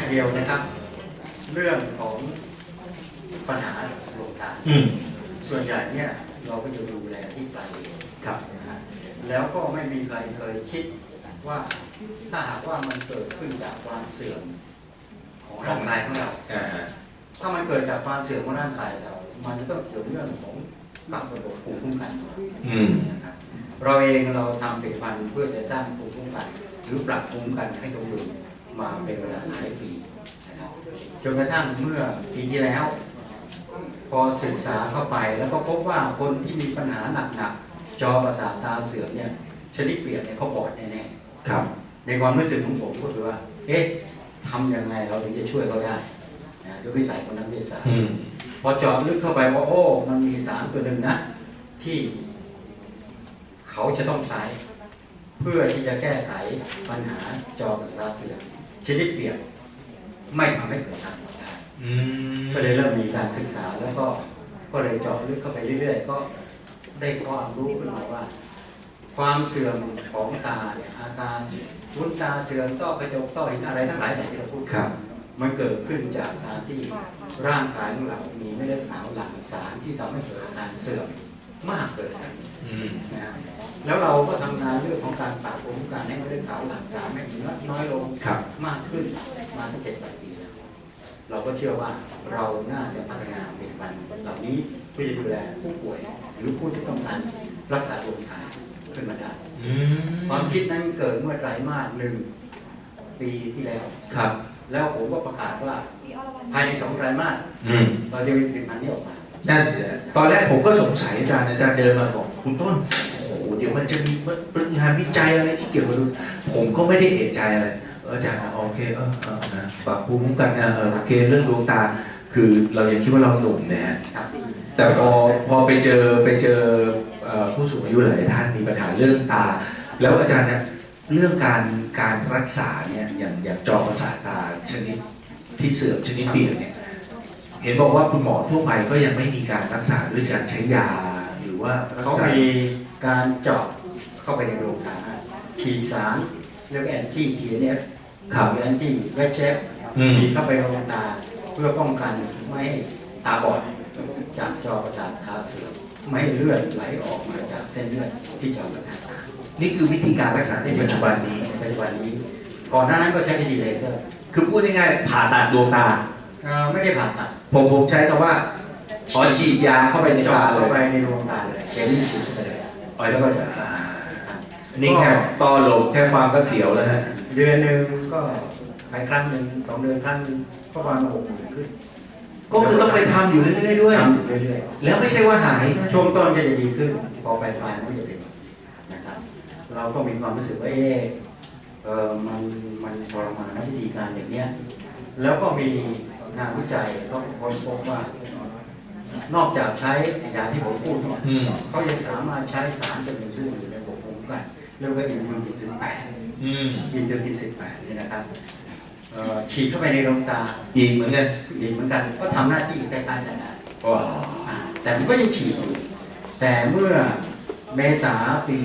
ทีเดียวนะครับ เรื่องของปัญหาดวงตาอืมส่วนใหญ่เนี่ยเราก็จะดูแลที่ปลายเหตุครับนะฮะแล้วก็ไม่มีใครเคยคิดว่าถ้าหากว่ามันเกิดขึ้นจากความเสื่อมของร่างกายของเรา อ่าฮะถ้ามันเกิดจากความเสื่อมของร่างกายเรา มันจะต้องเกี่ยวเรื่องของกับระบบภูมิคุ้มกันของเรา อืม นะครับเราเองเราทำผลิตภัณฑ์เพื่อจะสร้างภูมิคุ้มกัน หรือปรับภูมิคุ้มกันให้สมดุล มาเป็นเวลาหลายปีนะครับจนกระทั่งเมื่อปีที่แล้ว พอศึกษาเข้าไปแล้วก็พบว่าคนที่มีปัญหาหนักๆจอประสาทตาเสื่อมเนี่ยชนิดเปลี่ยนเนี่ยเขาบอดแน่ๆครับ ในความรู้สึกของผมก็คือว่า เอ๊ะทำยังไงเราถึงจะช่วยเขาได้นะด้วยวิสัยของนักวิทยาศาสตร์อืมพอเจาะลึกเข้าไปว่าโอ้ มันมีสารตัวหนึ่งนะ ที่เขาจะต้องใช้ เพื่อที่จะแก้ไขปัญหาจอประสาทเปลี่ยน ชนิดเปลี่ยนไม่ทำให้เกิดการบอดได้อืมก็เลยเริ่มมีการศึกษาแล้วก็ก็เลยเจาะลึกเข้าไปเรื่อยๆ ก็ได้ความรู้ขึ้นมาว่า ความเสื่อมของตาเนี่ยอาการวุ้นตาเสื่อมต้อกระจกต้อหินอะไรทั้งหลายแหล่ที่เราพูดครับมันเกิดขึ้นจากการที่ร่างกายของเรามีเม็ดเลือดขาวหลั่งสารที่ทำให้เกิดอาการเสื่อมมากเกินไปอืมนะฮะ แล้วเราก็ทำงานเรื่องของการปรับภูมิคุ้มกันให้เม็ดเลือดขาวหลั่งสารให้มันน้อยลงครับมากขึ้นมาตั้งเจ็ดแปดปีแล้วเราก็เชื่อว่าเราน่าจะพัฒนาผลิตภัณฑ์เหล่านี้เพื่อจะดูแลผู้ป่วย หรือผู้ที่ต้องการรักษาดวงตาขึ้นมาได้อืมความคิดนั้นเกิดเมื่อไตรมาสหนึ่งปีที่แล้วครับ แล้วผมก็ประกาศว่าภายในสองไตรมาสอืมเราจะมีผลิตภัณฑ์นี้ออกมานั่นสิตอนแรกผมก็สงสัยอาจารย์อาจารย์เดินมาบอกคุณต้นโอ้โห เดี๋ยวมันจะมีงานวิจัยอะไรที่เกี่ยวกับดูผมก็ไม่ได้เอะใจอะไรเอออาจารย์นะโอเคเออเออนะปรับภูมิคุ้มกันนะเออโอเคเรื่องดวงตา คือเรายังคิดว่าเราหนุ่มนะฮะแต่พอพอไปเจอไปเจอผู้สูงอายุหลายท่านมีปัญหาเรื่องตา แล้วอาจารย์เนี่ยเรื่องการการรักษาเนี่ยอย่างอย่างจอประสาทตาชนิดที่เสื่อมชนิดเปลี่ยนเนี่ยเห็นบอกว่าคุณหมอทั่วไปก็ยังไม่มีการรักษาด้วยการใช้ยาหรือว่ารักษา การเจาะเข้าไปในดวงตาฉีดสารเรียกว่าแอนตี้ TNF ครับหรือแอนตี้เวชเชฟอืมฉีดเข้าไปในดวงตาเพื่อป้องกันไม่ให้ตาบอดจากจอประสาทตาเสื่อมไม่ให้เลือดไหลออกมาจากเส้นเลือดที่จอประสาทตานี่คือวิธีการรักษาในปัจจุบันนี้ในปัจจุบันนี้ ก่อนหน้านั้นก็ใช้วิธีเลเซอร์ คือพูดง่ายๆผ่าตัดดวงตาเอ่อไม่ได้ผ่าตัดผมผมใช้คำว่าอ๋อฉีดยาเข้าไปในเจาะตาเลเข้ายไปในดวงตาเลยเข็มฉีดเข้า ไปเลยอ๋อแล้วก็อ่านี่แค่ต่อลมแค่ฟังก็เสียวแล้วฮะเดือนหนึ่งก็ไปครั้งหนึ่งสองเดือนครั้งหนึ่งก็ประมาณหกหมื่นขึ้นก็คือต้องไปทำอยู่เรื่อยๆด้วย ทำอยู่เรื่อยแล้วไม่ใช่ว่าหายใช่ไหมๆช่วงต้นก็จะดีขึ้น พอปลายปลายๆมันก็จะเป็นอีกนะครับ เราก็มีความรู้สึกว่าเอ๊ะเออมันมันทรมานนะวิธีการอย่างเนี้ยแล้วก็มีงานวิจัยก็ค้นพบว่า นอกจากใช้ยาที่ผมพูดเนี่ยอืม เขายังสามารถใช้สารตัวหนึ่งซึ่งอยู่ในระบบภูมิคุ้มกันเรียกว่าอินเทอร์กินสิบแปดอืมอินเทอร์กินสิบแปดนี่นะครับเอ่อฉีดเข้าไปในดวงตาอีกเหมือนกันดีเหมือนกันก็ทำหน้าที่คล้ายๆกันนะว้าอ่าแต่มันก็ยังฉีดอยู่แต่เมื่อเมษาปี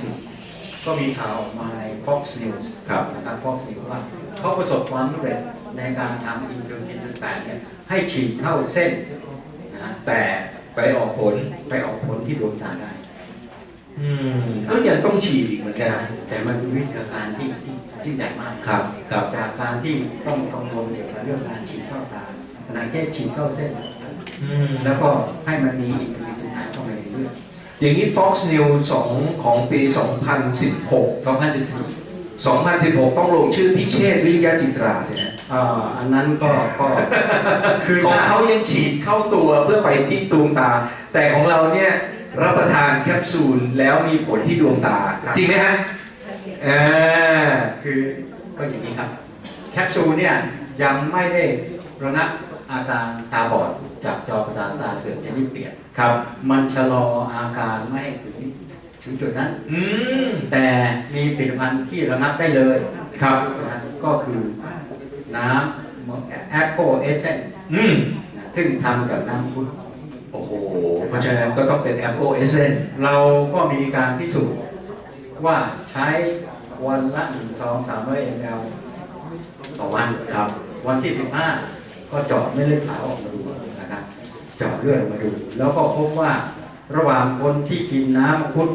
2014 ก็มีข่าวออกมาใน Fox News ครับนะครับ Fox News ว่าเขาประสบความสำเร็จในการทำอินเทอร์กินสิบแปดเนี่ยให้ฉีดเข้าเส้นนะ แต่ไปออกผลไปออกผลที่ดวงตาได้อืมก็ยังต้องฉีดอีกเหมือนกันแต่มันเป็นวิธีการที่ที่ที่ใหญ่มากครับครับจากการที่ต้องกังวลเกี่ยวกับเรื่องการฉีดเข้าตาขณะแค่ฉีดเข้าเส้นอืมแล้วก็ให้มันมีอินทรีย์สุดท้ายเข้าไปในเลือดอย่างนี้ Fox News 2ของปี 2016 2014 2016 ต้องลงชื่อพิเชษฐ์วิริยะจิตราใช่ไหม อ่าอันนั้นก็ก็คือของถ้าเขายังฉีดเข้าตัวเพื่อไปที่ดวงตา แต่ของเราเนี่ยรับประทานแคปซูลแล้วมีผลที่ดวงตา จริงไหมฮะเออคือก็อย่างนี้ครับ แคปซูลเนี่ยยังไม่ได้ระงับอาการตาบอดจากจอประสาทตาเสื่อมชนิดเปลี่ยนครับ มันชะลออาการไม่ให้ถึงถึงจุดนั้น อืมแต่มีผลิตภัณฑ์ที่ระงับได้เลยครับนะก็คือ น้ำแอปเปิลเอเซนอืมซึ่งทำจากน้ำพุทธโอ้โห เพราะฉะนั้นก็ต้องเป็นแอปเปิลเอเซนเราก็มีการพิสูจน์ว่าใช้วันละหนึ่งซองสามร้อยมลต่อวันครับ วันที่ 15 ก็เจาะเม็ดเลือดขาวออกมาดูนะครับเจาะเลือดออกมาดู แล้วก็พบว่าระหว่างคนที่กินน้ำมังคุด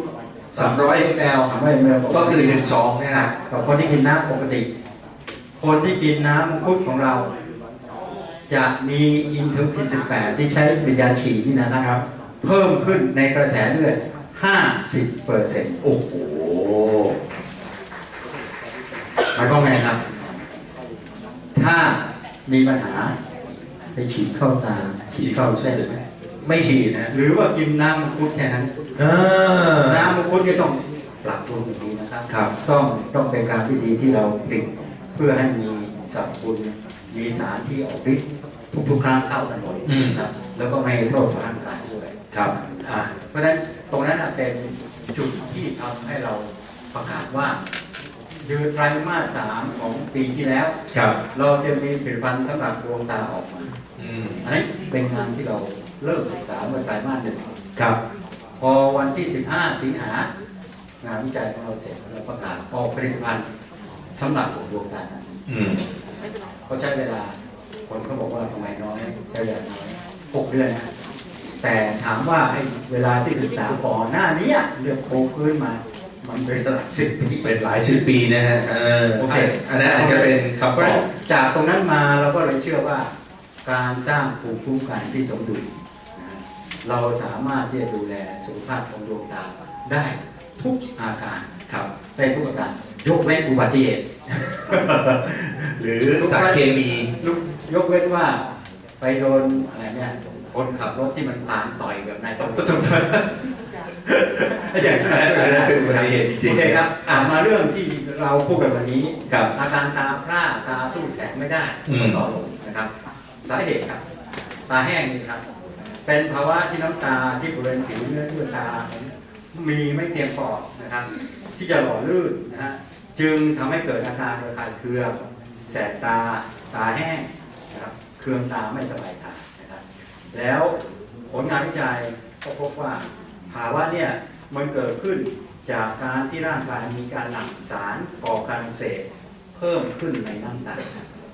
300 ml สามร้อยมลก็คือหนึ่งซองเนี่ยครันะบกับคนที่กินน้ำปกติ คนที่กินน้ำมังคุดของเรา จะมีอินเทอร์คิน18ที่ใช้เป็นยาฉีดนี่นะครับ เพิ่มขึ้นในกระแสเลือด50เปอร์เซ็นต์โอ้โหหมายความไงครับ ถ้ามีปัญหาไปฉีดเข้าตา ฉีดเข้าเส้นไม่ฉีดนะ หรือว่ากินน้ำมังคุดแค่นั้นเออน้ำมังคุดนี่ต้องปรับปรุงอย่างนี้นะครับครับต้องต้องเป็นการวิธีที่เราผลิต เพื่อให้มีสรรพคุณมีสารที่ออกฤทธิ์ทุกๆครั้งเข้ากันหมดอืม ครับ แล้วก็ไม่ให้โทษต่อร่างกายด้วยครับอะเพราะฉะนั้นตรงนั้นน่ะเป็นจุดที่ทำให้เราประกาศว่าเดือนไตรมาสสามของปีที่แล้ว ครับเราจะมีผลิตภัณฑ์สำหรับดวงตาออกมา อืมอันนี้เป็นงานที่เราเริ่มศึกษาเมื่อไตรมาสหนึ่ง ครับพอวันที่ 15 สิงหางานวิจัยของเราเสร็จเราประกาศออกผลิตภัณฑ์ สำหรับดวงตาทันทีอืมเขาใช้เวลา คนเขาบอกว่าทำไมน้อยใช้เวลาน้อยหกเดือนนะแต่ถามว่าไอ้เวลาที่ศึกษาก่อนหน้านี้เรื่องโตขึ้นมา มันเป็นระดับสิบปีเป็นหลายสิบปีนะฮะเออโอเคอันนั้นอาจจะเป็นคำเพตราะฉะอนั้บนจากตรงนั้นมาเราก็เลยเชื่อว่าการสร้างภูมิคุ้มกันที่สมดุลนะฮะเราสามารถที่จะดูแลสุขภาพของดวงตาได้ทุกอาการ ครับได้ทุกอาการยกเว้นอุบัติเหตุ หรือสารเคมีลุกยกเว้นว่าไปโดนอะไรเนี่ยคนขับรถที่มันผ่านต่อยแบบนายต้องต้องใช้อย่างนั้นอันนั้นเป็นอุบัติเหตุจริงๆโอเคครับอ่ามาเรื่องที่เราพูดกันวันนี้ครับอาการตาพร่าตาสู้แสงไม่ได้อืมต่อลงนะครับ สาเหตุครับ ตาแห้งนี่ครับ เป็นภาวะที่น้ำตาที่บริเวณผิวเนื้อที่ตา มีไม่เพียงพอนะครับ ที่จะหล่อลื่นนะฮะจึงทำให้เกิดอาการระคายเคืองแสบตาตาแห้งนะครับเคืองตาไม่สบายตานะครับ แล้วผลงานวิจัยก็พบว่าภาวะเนี่ยมันเกิดขึ้นจากการที่ร่างกายมีการหลั่งสารก่อการเสบเพิ่มขึ้นในน้ำตา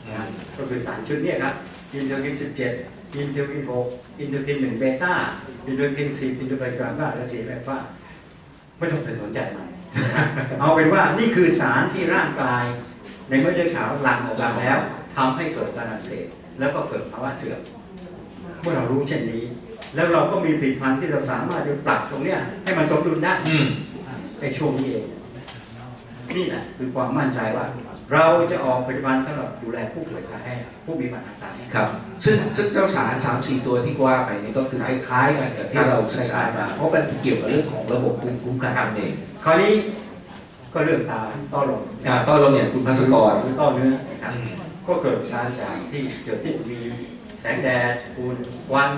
นะก็คือสารชุดเนี้ครับอินเทอร์คิน 17 อินเทอร์คิน 6 อินเทอร์คิน 1 เบต้าอินเทอร์คิน4อินเทอร์ไฟกรามาและทีแอลฟา ไม่ต้องไปสนใจมันเอาเป็นว่านี่คือสารที่ร่างกาย ในเมื่อเลือดขาวหลั่งออกมาแล้วทำให้เกิดการอักเสบแล้วก็เกิดภาวะเสื่อมเมื่อเรารู้เช่นนี้ แล้วเราก็มีผลิตภัณฑ์ที่เราสามารถจะปรับตรงเนี้ยให้มันสมดุลได้อืมในช่วงนี้เองนี่แหละคือความมั่นใจว่า เราจะออกผลิตภัณฑ์สำหรับดูแลผู้ป่วยตาแห้งผู้มีปัญหาตาแห้ง ครับซึ่งซึ่งเจ้าสารสามสี่ตัวที่ว่าไปนี่ก็คือคล้ายๆกันกับที่เราศึกษามาเพราะมันเกี่ยวกับเรื่องของระบบภูมิคุ้มกันนั่นเองคราวนี้ก็เรื่องตาต้อลมอ่าต้อนเราเนี่ยคุณพัสกรหรือต้อเนื้อนะครับ อืมก็เกิดการจากที่เกิดที่มีแสงแดดฝุ่นควัน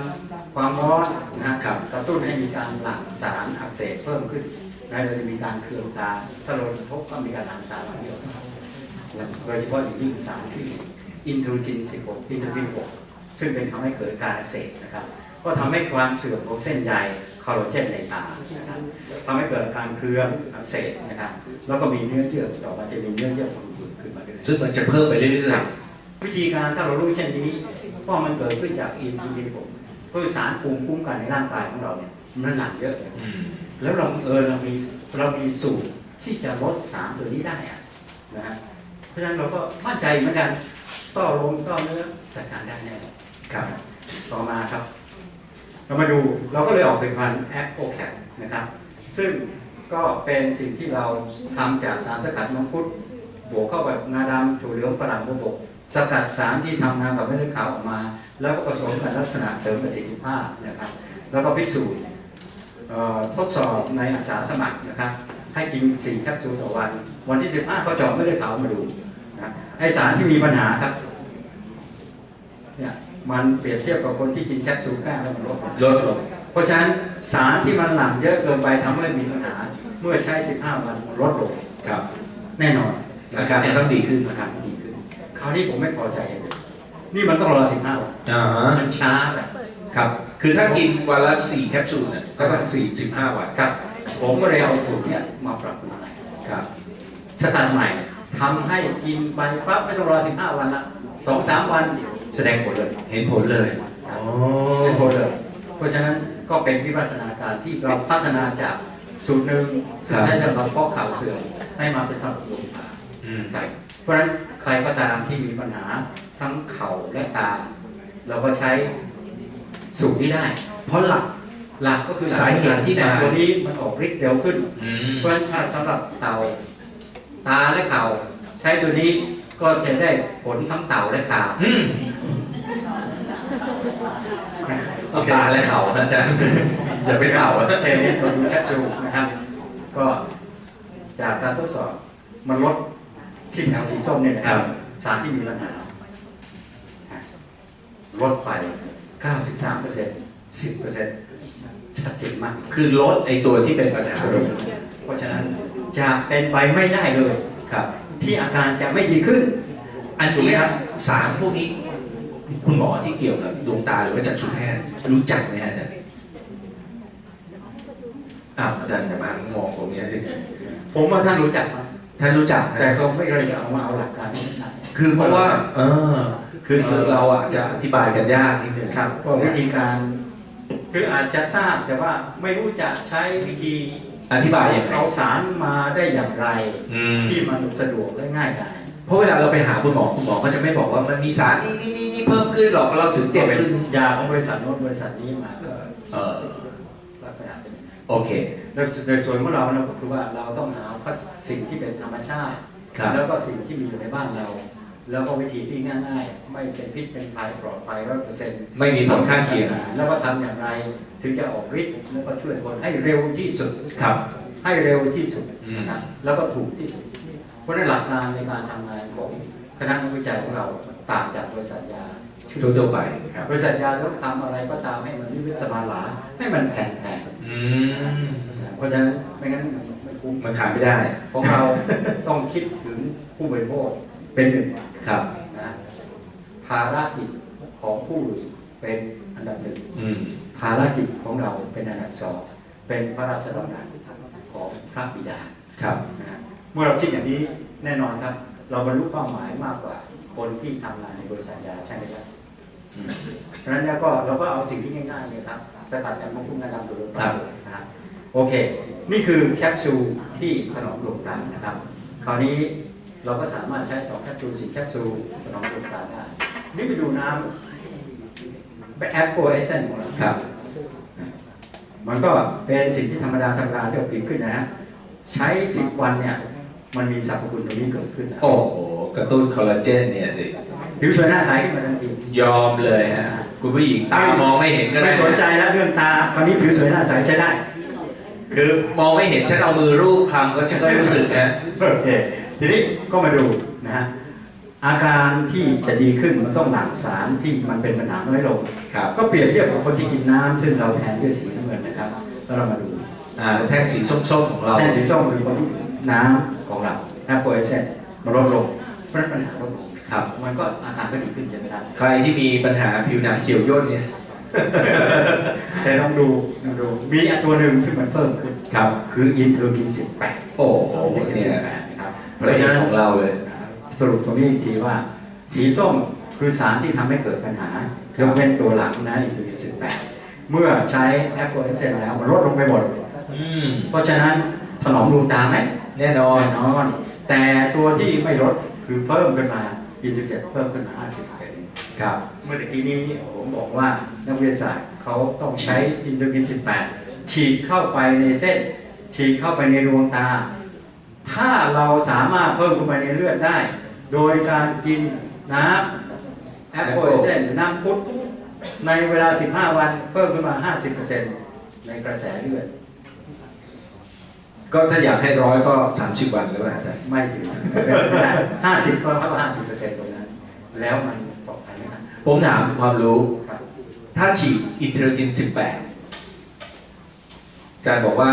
ความร้อนนะฮะครับกระตุ้นให้มีการหลั่งสารอักเสบเพิ่มขึ้นนะเราจะมีการเคืองตาถ้าเรากระทบก็มีการหลั่งสารเยอะโดยเฉพาะอย่างยิ่งสารที่อินเทอร์คิน 16 อินเทอร์คิน 6 ซึ่งเป็นทำให้เกิดการอักเสบนะครับ ก็ทำให้ความเสื่อมของเส้นใยคอลลาเจนในตานะครับทำให้เกิดการเคืองอักเสบนะครับ แล้วก็มีเนื้อเยื่อต่อมาจะมีเนื้อเยื่อผื่นๆขึ้นมาด้วยซึ่งมันจะเพิ่มไปเรื่อยวิธีการถ้าเรารู้เช่นนี้ว่ามันเกิดขึ้นจากอินทูลินผมคือสารภูมิคุ้มกันในร่างกายของเราเนี่ยมันหนักเยอะเลยๆอืมแล้วเราเออเรามีเรามีสูตรที่จะลดสารตัวนี้ได้อะนะฮะเพ ราะฉะนั้นเราก็มั่นใจเหมือนกัน ต้อลมต้อเนื้อจัดการได้แน่ครับ ต่อมาครับ เรามาดูเราก็เลยออกเป็นพันแอปโอแคปนะครับ ซึ่งก็เป็นสิ่งที่เราทำจากสารสกัดมังคุดบวกเข้ากับงาดำถั่วเหลืองฝรั่งบวกสกัดสารที่ทำงานกับเม็ดเลือดขาวออกมา แล้วก็ผสมกับลักษณะเสริมประสิทธิภาพนะครับ แล้วก็พิสูจน์เอ่อทดสอบในอาสาสมัครนะครับ ให้กิน4แคปซูลต่อวัน วันที่ 15เขาเจาะไม่ได้ขาวมาดู นะไอสารที่มีปัญหาครับเนี่ยมันเปรียบเทียบกับคนที่กินแคปซูลแป้งแล้วมันลดลงลดลงเพราะฉะนั้นสารที่มันหลั่งเยอะเกินไปทำให้มีปัญหา เมื่อใช้ 15 วันลดลงครับ แน่นอนอาการมันต้องดีขึ้นอาการดีขึ้น คราวนี้ผมไม่พอใจเลยนี่มันต้องรอ 15 วันอ่าฮะมันช้าไปครับ คือถ้ากินวันละสี่แคปซูลเนี่ยก็ต้องสี่สิบห้าวันครับ ผมก็เลยเอาสูตรเนี่ยมาปรับปรุงใหม่ครับสกัดใหม่ทำให้ กินไปปั๊บไม่ต้องรอ 15 วันละสองสามวันแสดงผลเลยเห็นผลเลยอ๋อเป็นผลเลย เพราะฉะนั้นก็เป็นวิวัฒนาการที่เราพัฒนาจากสูตรหนึ่งซึ่งใช้สำหรับฟอกข่าวเสื่อมให้มาเป็นสำหรับดวงตาอืมครับเพราะฉะนั้นใครก็ตามที่มีปัญหาทั้งเข่าและตาเราก็ใช้สูตรนี้ได้ เพราะหลักหลักก็คือสาเหตุที่แต่มาตัวนี้มันออกฤทธิ์เร็วขึ้นอืมเพราะฉะนั้นถ้าสำหรับเต่าตาและเข่า ใช้ตัวนี้ก็จะได้ผลทั้งเต่าและข่าอืมเอาตาและเข่านะอาจารย์อย่าไปเข่าอะเทนี้เราดูแคปซูลนะครับ ก็จากการทดสอบมันลดที่แถวสีส้มเนี่ยนะครับ สารที่มีปัญหาลดไป 93เปอร์เซ็นต์10เปอร์เซ็นต์ชัดเจนมาก คือลดไอตัวที่เป็นปัญหาลงเพราะฉะนั้นจะเป็นไปไม่ได้เลยครับ ที่อาการจะไม่ดีขึ้น อันถูกไหมนี้ครับ สารพวกนี้ คุณหมอที่เกี่ยวกับดวงตาหรือว่าจักษุแพทย์รู้จักไหมฮะอาจารย์อ้าวอาจารย์อย่ามามองผมเนี้ยสิผมว่าท่านรู้จักนะท่านรู้จักนะแต่เขาไม่เคยเอามาเอาหลักการนี้ใช้คือเพราะว่า เออ คือคือเราอะจะอธิบายกันยากนิดนึงครับก็วิธีการ คืออาจจะทราบแต่ว่าไม่รู้จะใช้วิธี อธิบายยังไงเอาสารมาได้อย่างไร อืมที่มันสะดวกและง่ายดายเพราะเวลาเราไปหาคุณหมอคุณหมอก็จะไม่บอกว่ามันมีสารนี่นี่นี่นี่เพิ่มขึ้นหรอกเราถึงเจ็บขึ้นยาของบริษัทโน้นบริษัทนี้มาก็เออลักษณะเป็นอย่างนั้นโอเค แล้วในส่วนของเราเราก็คือว่าเราต้องหาสิ่งที่เป็นธรรมชาติ ครับ แล้วก็สิ่งที่มีอยู่ในบ้านเรา แล้วก็วิธีที่ง่ายๆ ไม่เป็นพิษเป็นภัยปลอดภัยร้อยเปอร์เซ็นต์ไม่มีผลข้างเคียงแล้วก็ทำอย่างไรถึงจะออกฤทธิ์แล้วก็ช่วยคนให้เร็วที่สุดครับ ให้เร็วที่สุดอืมนะครับแล้วก็ถูกที่สุด เพราะฉะนั้นหลักการในการทำงานของคณะนักวิจัยของเราต่างจากบริษัทยาทั่วๆไปครับบริษัทยาต้องทำอะไรก็ตามให้มันวิวิสมาลาให้มันแผ่นแผ่นอืมเพราะฉะนั้นไม่งั้นมันไม่คุ้มมันขายไม่ได้ของเราต้องคิดถึงผู้บริโภคเป็นหนึ่ง ครับ นะภารกิจของผู้เป็นอันดับหนึ่งอืม ภารกิจของเราเป็นอันดับสองเป็นพระราชดำรัสของพระบิดาครับ นะฮะเมื่อเราคิดอย่างนี้แน่นอนครับ เราบรรลุเป้าหมายมากกว่า คนที่ทำงานในบริษัทยาใช่ไหมครับอืม เพราะฉะนั้นแล้วก็เราก็เอาสิ่งที่ง่ายๆเลยครับสกัดจากมังคุดงาดำตัวเดียวครับนะครับโอเค นี่คือแคปซูลที่ถนอมดวงตานะครับ คราวนี้ เราก็สามารถใช้2แคปซูล4แคปซูลถนอมดวงตาได้ นี่ไปดูน้ำไปแอปโปเอเซนของเราครับ มันก็เป็นสิ่งที่ธรรมดาธรรมดาที่เราเปลี่ยนขึ้นนะฮะ ใช้ 10 วันเนี่ย มันมีสรรพคุณตรงนี้เกิดขึ้นแล้วโอ้โห กระตุ้นคอลลาเจนเนี่ยสิ ผิวสวยหน้าใสขึ้นมาทันที ยอมเลยฮะ คุณผู้หญิงตามองไม่เห็นก็ได้ไม่สนใจแล้วเรื่องตาตอนนี้ผิวสวยหน้าใสใช้ได้ คือมองไม่เห็นฉันเอามือรูปคลำก็ฉันก็รู้สึกนะโอเค ทีนี้ก็มาดูนะฮะอาการที่จะดีขึ้นมันต้องหลั่งสารที่มันเป็นปัญหาน้อยลงครับก็เปรียบเทียบกับคนที่กินน้ำซึ่งเราแทนด้วยสีน้ำเงินนะครับแล้วเรามาดูอ่าแท่งสีส้มๆของเราแทนสีส้มคือคนที่น้ำของเราแอปโปเอเซนมันลดลงเพราะฉะนั้นปัญหาลดลงครับ มันก็อาการก็ดีขึ้นใช่ไหมครับใครที่มีปัญหาผิวหนังเขียวย่นเนี่ย แต่ลองดูลองดูมีอันตัวหนึ่งซึ่งมันเพิ่มขึ้นครับ คืออินเทอร์กิน 18 โอ้โหอินเทอร์กินเนี่ย 18นะครับพระเอกของเราเลย สรุปตรงนี้อีกทีว่า สีส้มคือสารที่ทำให้เกิดปัญหายกเว้นตัวหลังนะอินเทอร์กิน18เมื่อใช้แอปโปเอเซนแล้วมันลดลงไปหมดอืมเพราะฉะนั้นถนอมดวงตาไหมแน่นอนแน่นอน แต่ตัวที่ไม่ลดคือเพิ่มขึ้นมาอินเทอร์เน็ตเพิ่มขึ้นมา50%ครับเมื่อตะกี้นี้ผมบอกว่านักวิทยาศาสตร์เขาต้องใช้อินเทอร์กิน18ฉีดเข้าไปในเส้น ฉีดเข้าไปในดวงตา ถ้าเราสามารถเพิ่มเข้าไปในเลือดได้ โดยการกินน้ำแอปเปิลเซนหรือน้ำพุทธในเวลา 15 วันเพิ่มขึ้นมา 50%ในกระแสเลือด ก็ถ้าอยากให้ร้อยก็ 30 วันหรือเปล่าอาจารย์ไม่ถึงไม่ได้ห้าสิบก็เท่าห้าสิบเปอร์เซ็นต์ตรงนั้น แล้วมันปลอดภัยไหมครับผมถามความรู้ ครับถ้าฉีดอินเทอร์จิน 18อาจารย์บอกว่า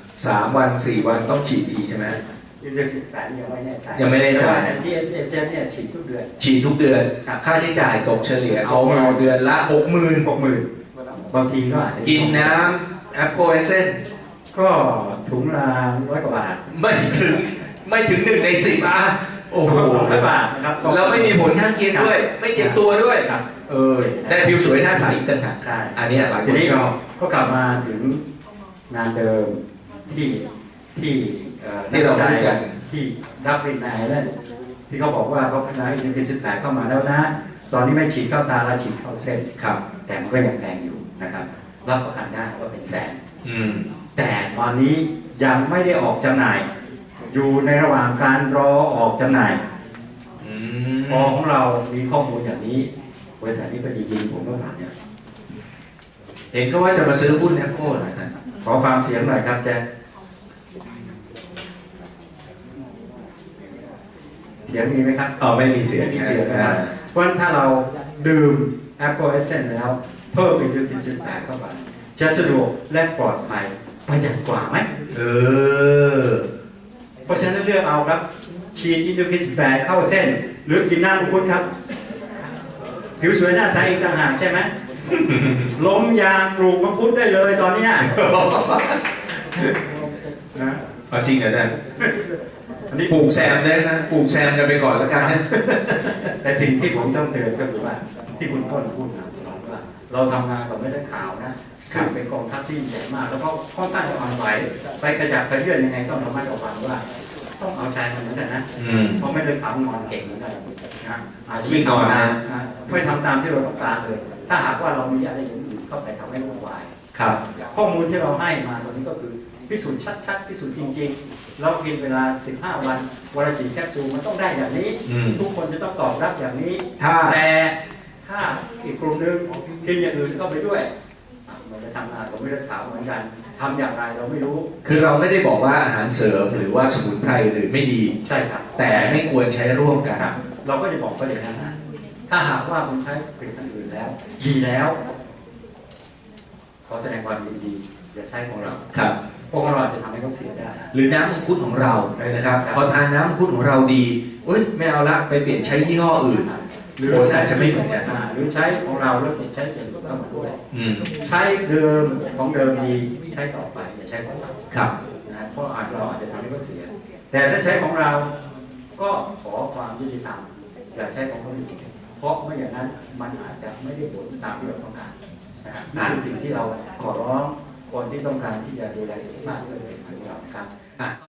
3 วัน 4 วันต้องฉีดทีใช่ไหมอิน เทอร์สิบแปดยังไม่แน่ใจยังไม่แน่ใจต่ว่าที่เอเจนเนี่ยฉีดทุกเดือน ฉีดทุกเดือน ครับ ค่าใช้จ่ายตกเฉลี่ยเอาเอาเดือนละ60,000หกหมื่นบางทีก็อาจจะกินน้ำแอปเปิลเซนก็ถุงละร้อยกว่าบาทไม่ถึงไม่ถึงหนึ่งในสิบอะโอ้โหสองร้อยบาทนะครับแล้วไม่มีผลข้างเคียงด้วย ไม่เจ็บตัวด้วยครับ เออได้ผิวสวยหน้าใสอีกต่างหากใช่อันเนี้ยหลายคนชอบ ก็กลับมาถึงงานเดิมที่ที่อ่อ ที่เราพูดกันที่ดับบินไนแลนด์ที่เขาบอกว่าเขาพัฒนาอินเทอร์เน็ตสิบแปดเข้ามาแล้วนะ ตอนนี้ไม่ฉีดเข้าตาแล้วฉีดเข้าเส้นครับ แต่มันก็ยังแพงอยู่นะครับรับประกันได้ว่าเป็นแสนอืมแต่ตอนนี้ยังไม่ได้ออกจำหน่าย อยู่ในระหว่างการรอออกจำหน่ายอืมพอของเรามีข้อมูลอย่างนี้ บริษัทนี้ก็จริงๆผมก็ผ่านเนี่ยเห็นก็ว่าจะมาซื้อหุ้นแอปเปิลนะขอฟังเสียงหน่อยครับแจ๊ เสียงมีไหมครับอ๋อไม่มีเสียงไม่มีเสียงนะครับเพราะฉะนั้นถ้าเราดื่ม Apple Essence แล้ว เพิ่มเป็นยูทิสิบแปดเข้าไปจะสะดวกและปลอดภัยประหยัดกว่าไหมเออเพราะฉะนั้นเลือกเอาครับฉีดอินดูคินสแปรเข้าเส้น หรือกินน้ำมังคุดครับ ผิวสวยหน้าใสอีกต่างหากใช่ไหมล้มยางปลูกมังคุดได้เลยตอนเนี้ยนะเอาจริงเหรอเนี่ย อันนี้ปลูกแซมได้นะปลูกแซมกันไปก่อนแล้วกันนะแต่สิ่งที่ผมต้องเตือนก็คือว่าที่คุณต้นพูดมาตลอดว่าเราทำงานกับไม่ได้ข่าวนะซึ่งเป็นกองทัพที่ใหญ่มาก แล้วก็ค่อนข้างจะอ่อนไหวไปกระจับกระเยื่อนยังไงต้องระมัดระวังว่า ต้องเอาใจมันเหมือนกันนะอืมเพราะไม่ได้ขำนอนเก่งเหมือนกันนะอาจจะไม่ไม่นอนทำนะตามนะไม่ทำตามที่เราต้องการเลย ถ้าหากว่าเรามีอะไรอย่างอื่นเข้าไปทำให้วุ่นวายครับ ข้อมูลที่เราให้มาตรงนี้ก็คือ พิสูจน์ชัดๆพิสูจน์จริงๆเรากินเวลา 15 วันวันละสีแคปซูลมันต้องได้อย่างนี้ อืม ทุกคนจะต้องตอบรับอย่างนี้ ถ้า แต่ถ้าอีกกลุ่มหนึ่งกินอย่างอื่นเข้าไปด้วยอะมันจะทำงานกับไม่ได้ถามเหมือนกันทำอย่างไรเราไม่รู้คือเราไม่ได้บอกว่าอาหารเสริมหรือว่าสมุนไพรหรือไม่ดี ใช่ครับแต่ไม่ควรใช้ร่วมกัน ครับเราก็จะบอกเขาอย่างนั้นนะถ้าหากว่าคุณใช้ผลิตภัณฑ์อื่นแล้ว ดีแล้ว ขอแสดงความยินดีอย่าใช้ของเรา ครับเพราะของเราจะทำให้เขาเสียได้ หรือน้ำมังคุดของเรานะครับครับพอทานน้ำมังคุดของเราดีเอ้ยไม่เอาละไปเปลี่ยนใช้ยี่ห้ออื่น หรือโอ้ใช้อาจจะไม่เหมือนกันาหรือใช้ของเราแล้วใช้อย่างอื่นเข้ามาด้วยอืมใช้เดิมของเดิมดีใช้ต่อไปอย่าใช้ของเราครับนะเพราะอาจเราอาจจะทำให้เขาเสีย แต่ถ้าใช้ของเราก็ขอความยุติธรรมอย่าใช้ของคนอื่นเพราะไม่อย่างนั้นมันอาจจะไม่ได้ผลตามที่เราต้องการนะครับนี่คือสิ่งที่เราขอร้อง คนที่ต้องการที่จะดูแลสุขภาพด้วยเป็นของเรานะครับ